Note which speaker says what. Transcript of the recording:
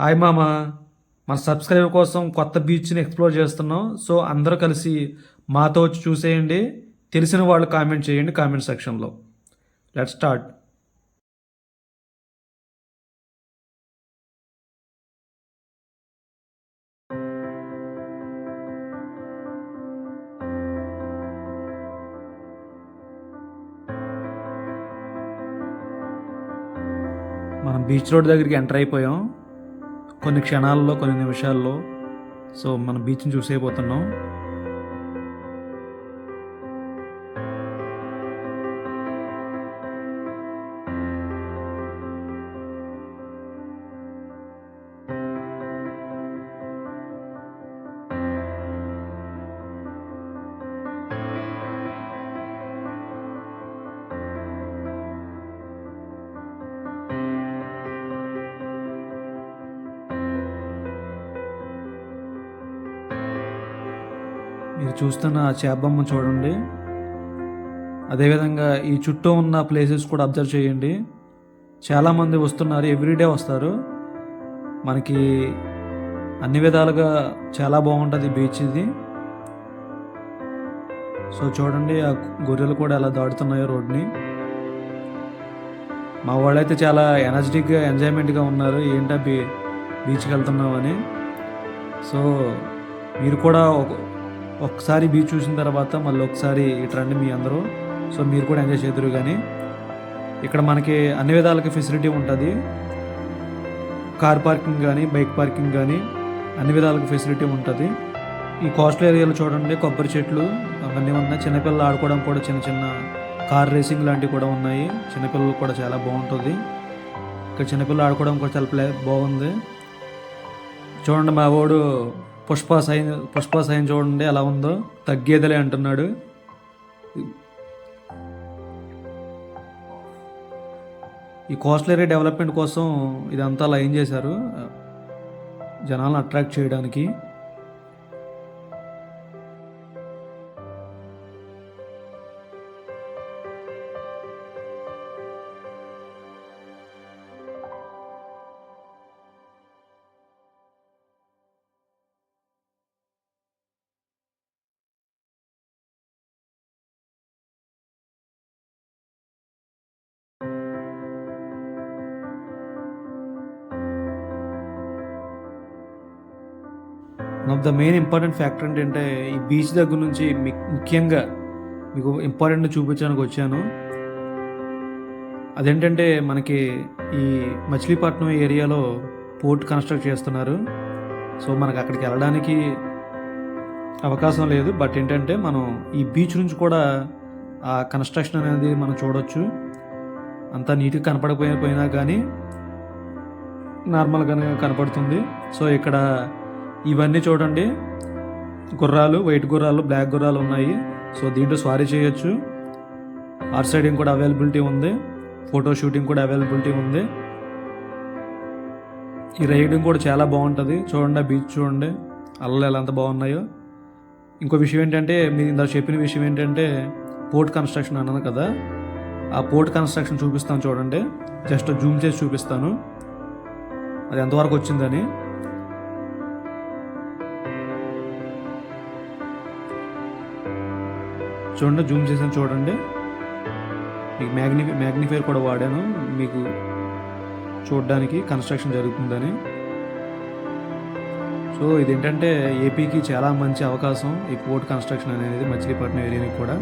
Speaker 1: Hi మామ. మన subscriber కోసం కొత్త బీచ్ని ఎక్స్ప్లోర్ చేస్తున్నాం. సో అందరూ కలిసి మాతో వచ్చి చూసేయండి. తెలిసిన వాళ్ళు కామెంట్ చేయండి కామెంట్ సెక్షన్లో. Let start. మనం బీచ్ రోడ్ దగ్గరికి ఎంటర్ అయిపోయాం. కొన్ని క్షణాల్లో కొన్ని నిమిషాల్లో. సో మన బీచ్ని చూసేయబోతున్నాం. మీరు చూస్తున్న ఆ చేపబొమ్మ చూడండి. అదేవిధంగా ఈ చుట్టూ ఉన్న ప్లేసెస్ కూడా అబ్జర్వ్ చేయండి. చాలామంది వస్తున్నారు ఎవ్రీడే వస్తారు. మనకి అన్ని విధాలుగా చాలా బాగుంటుంది బీచ్ ఇది. సో చూడండి ఆ గొర్రెలు కూడా ఎలా దాడుతున్నాయో రోడ్ని. మా వాళ్ళైతే చాలా ఎనర్జెటిక్గా ఎంజాయ్మెంట్గా ఉన్నారు. ఏంటా బీ బీచ్కి వెళ్తున్నామని సో మీరు కూడా ఒక ఒకసారి బీచ్ చూసిన తర్వాత మళ్ళీ ఒకసారి ఇటు రండి మీ అందరూ. సో మీరు కూడా ఎంజాయ్ చేద్దరు కానీ. ఇక్కడ మనకి అన్ని విధాలకి ఫెసిలిటీ ఉంటుంది. కార్ పార్కింగ్ కానీ బైక్ పార్కింగ్ కానీ అన్ని విధాలకు ఫెసిలిటీ ఉంటుంది. ఈ కోస్టల్ ఏరియాలో చూడండి కొబ్బరి చెట్లు అవన్నీ ఉన్నాయి. చిన్నపిల్లలు ఆడుకోవడం కూడా చిన్న చిన్న కార్ రేసింగ్ లాంటివి కూడా ఉన్నాయి. చిన్నపిల్లలు కూడా చాలా బాగుంటుంది. ఇక్కడ చిన్నపిల్లలు ఆడుకోవడం కూడా చాలా ప్లే బాగుంది. చూడండి మా వాడు పుష్ప సైన్ పుష్ప సైన్ చూడండి ఎలా ఉందో. తగ్గేదలే అంటున్నాడు. ఈ కోస్టల్ ఏరియా డెవలప్మెంట్ కోసం ఇదంతా లైన్ చేశారు. జనాలను అట్రాక్ట్ చేయడానికి. One of the main important factor ఏంటంటే ఈ బీచ్ దగ్గర నుంచి ముఖ్యంగా మీకు ఇంపార్టెంట్ చూపించడానికి వచ్చాను. అదేంటంటే మనకి ఈ మచిలీపట్నం ఏరియాలో పోర్ట్ కన్స్ట్రక్ట్ చేస్తున్నారు. సో మనకు అక్కడికి వెళ్ళడానికి అవకాశం లేదు. బట్ ఏంటంటే మనం ఈ బీచ్ నుంచి కూడా ఆ కన్స్ట్రక్షన్ అనేది మనం చూడొచ్చు. అంతా నీట్గా కనపడకపోయినా కానీ నార్మల్గానే కనపడుతుంది. సో ఇక్కడ ఇవన్నీ చూడండి. గుర్రాలు వైట్ గుర్రాలు బ్లాక్ గుర్రాలు ఉన్నాయి. సో దీంట్లో స్వారీ చేయొచ్చు. ఆర్ సైడింగ్ కూడా అవైలబిలిటీ ఉంది. ఫోటో షూటింగ్ కూడా అవైలబిలిటీ ఉంది. ఈ రైడింగ్ కూడా చాలా బాగుంటుంది. చూడండి ఆ బీచ్ చూడండి. అల్లలు ఎలా ఎంత బాగున్నాయో. ఇంకో విషయం ఏంటంటే మీరు ఇందాక చెప్పిన విషయం ఏంటంటే పోర్ట్ కన్స్ట్రక్షన్ అన్నాను కదా. ఆ పోర్ట్ కన్స్ట్రక్షన్ చూపిస్తాను చూడండి. జస్ట్ జూమ్ చేసి చూపిస్తాను. అది ఎంతవరకు వచ్చిందని. చూడండి జూమ్ చేసాను చూడండి. మీకు మ్యాగ్నిఫై మ్యాగ్నిఫైర్ కూడా వాడాను. మీకు చూడడానికి కన్స్ట్రక్షన్ జరుగుతుందని. సో ఇదేంటంటే ఏపీకి చాలా మంచి అవకాశం ఈ పోర్ట్ కన్స్ట్రక్షన్ అనేది మచిలీపట్నం ఏరియాకి కూడా.